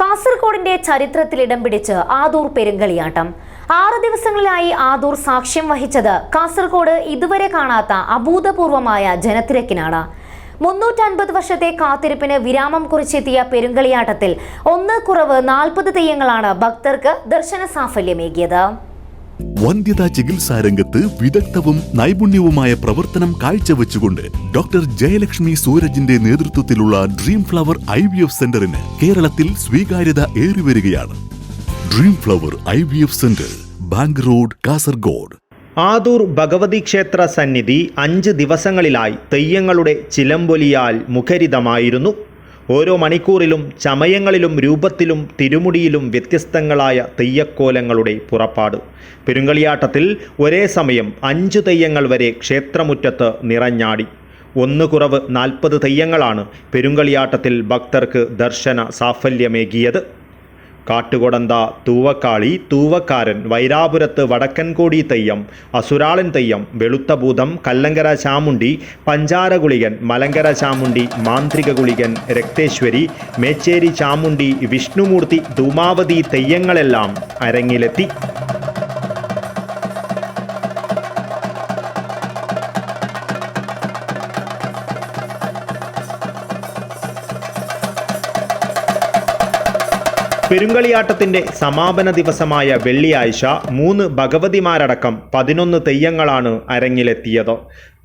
കാസർഗോഡിന്റെ ചരിത്രത്തിൽ ഇടം പിടിച്ച് ആദൂർ പെരുങ്കളിയാട്ടം. ആറു ദിവസങ്ങളിലായി ആദൂർ സാക്ഷ്യം വഹിച്ചത് കാസർഗോഡ് ഇതുവരെ കാണാത്ത അഭൂതപൂർവമായ ജനത്തിരക്കിനാണ്. മുന്നൂറ്റൻപത് വർഷത്തെ കാത്തിരിപ്പിന് വിരാമം കുറിച്ചെത്തിയ പെരുങ്കളിയാട്ടത്തിൽ ഒന്ന് കുറവ് നാൽപ്പത് തെയ്യങ്ങളാണ് ഭക്തർക്ക് ദർശന സാഫല്യമേകിയത് വന്ധ്യതാ ചികിത്സാ രംഗത്ത് വിദഗ്ധവും നൈപുണ്യവുമായ പ്രവർത്തനം കാഴ്ചവെച്ചുകൊണ്ട് ഡോക്ടർ ജയലക്ഷ്മി സൂരജിന്റെ നേതൃത്വത്തിലുള്ള dream flower I V F സെന്ററിന് കേരളത്തിൽ സ്വീകാര്യത ഏറിവരികയാണ്. Dream flower I V F centre bank road Kasaragod. Adoor Bhagavathi ക്ഷേത്ര സന്നിധി അഞ്ച് ദിവസങ്ങളിലായി തെയ്യങ്ങളുടെ ചിലമ്പൊലിയാൽ മുഖരിതമായിരുന്നു. ഓരോ മണിക്കൂറിലും ചമയങ്ങളിലും രൂപത്തിലും തിരുമുടിയിലും വ്യത്യസ്തങ്ങളായ തെയ്യക്കോലങ്ങളുടെ പുറപ്പാട്. പെരുങ്കളിയാട്ടത്തിൽ ഒരേ സമയം അഞ്ചു തെയ്യങ്ങൾ വരെ ക്ഷേത്രമുറ്റത്ത് നിറഞ്ഞാടി. ഒന്ന് കുറവ് നാൽപ്പത് തെയ്യങ്ങളാണ് പെരുങ്കളിയാട്ടത്തിൽ ഭക്തർക്ക് ദർശന സാഫല്യമേകിയത്. കാട്ടുകൊടന്ത തൂവക്കാളി തൂവക്കാരൻ വൈരാപുരത്ത് വടക്കൻകോടി തെയ്യം അസുരാളൻ തെയ്യം വെളുത്ത ഭൂതം കല്ലങ്കര ചാമുണ്ടി പഞ്ചാരഗുളികൻ മലങ്കര ചാമുണ്ടി മാന്ത്രിക ഗുളികൻ രക്തേശ്വരി മേച്ചേരി ചാമുണ്ടി വിഷ്ണുമൂർത്തി ധൂമാവതി തെയ്യങ്ങളെല്ലാം അരങ്ങിലെത്തി. പെരുങ്കളിയാട്ടത്തിന്റെ സമാപന ദിവസമായ വെള്ളിയാഴ്ച മൂന്ന് ഭഗവതിമാരടക്കം പതിനൊന്ന് തെയ്യങ്ങളാണ് അരങ്ങിലെത്തിയത്.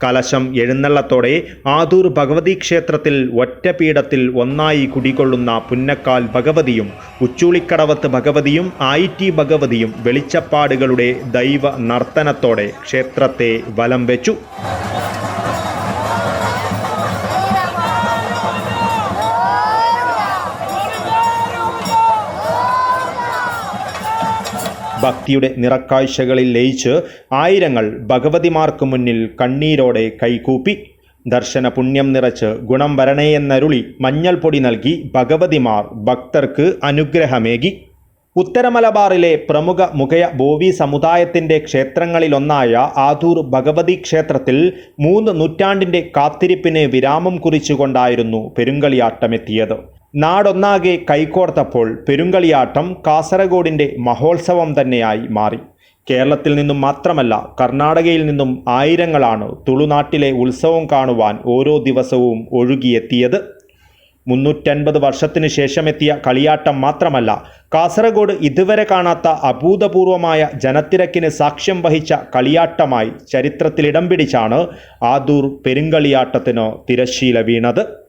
കലശം എഴുന്നള്ളത്തോടെ ആദൂർ ഭഗവതി ക്ഷേത്രത്തിൽ ഒറ്റപീഠത്തിൽ ഒന്നായി കുടികൊള്ളുന്ന പുന്നക്കാൽ ഭഗവതിയും ഉച്ചൂളിക്കടവത്ത് ഭഗവതിയും ആയിറ്റി ഭഗവതിയും വെളിച്ചപ്പാടുകളുടെ ദൈവ നർത്തനത്തോടെ ക്ഷേത്രത്തെ വലം വെച്ചു. ഭക്തിയുടെ നിറക്കാഴ്ചകളിൽ ലയിച്ച് ആയിരങ്ങൾ ഭഗവതിമാർക്ക് മുന്നിൽ കണ്ണീരോടെ കൈകൂപ്പി. ദർശന പുണ്യം നിറച്ച് ഗുണം വരണേയെന്നരുളി മഞ്ഞൾ പൊടി നൽകി ഭഗവതിമാർ ഭക്തർക്ക് അനുഗ്രഹമേകി. ഉത്തരമലബാറിലെ പ്രമുഖ മുഖയ ബോവി സമുദായത്തിന്റെ ക്ഷേത്രങ്ങളിലൊന്നായ ആധൂർ ഭഗവതി ക്ഷേത്രത്തിൽ മൂന്ന് നൂറ്റാണ്ടിന്റെ കാത്തിരിപ്പിന് വിരാമം കുറിച്ചുകൊണ്ടായിരുന്നു പെരുങ്കളിയാട്ടമെത്തിയത്. നാടൊന്നാകെ കൈകോർത്തപ്പോൾ പെരുങ്കളിയാട്ടം കാസർഗോഡിന്റെ മഹോത്സവം തന്നെയായി മാറി. കേരളത്തിൽ നിന്നും മാത്രമല്ല കർണാടകയിൽ നിന്നും ആയിരങ്ങളാണ് തുളുനാട്ടിലെ ഉത്സവം കാണുവാൻ ഓരോ ദിവസവും ഒഴുകിയെത്തിയത്. മുന്നൂറ്റൻപത് വർഷത്തിന് ശേഷമെത്തിയ കളിയാട്ടം മാത്രമല്ല കാസർഗോഡ് ഇതുവരെ കാണാത്ത അഭൂതപൂർവമായ ജനത്തിരക്കിന് സാക്ഷ്യം വഹിച്ച കളിയാട്ടമായി ചരിത്രത്തിൽ ഇടം പിടിച്ചാണ് ആദൂർ പെരുങ്കളിയാട്ടത്തിന് തിരശ്ശീല വീണത്.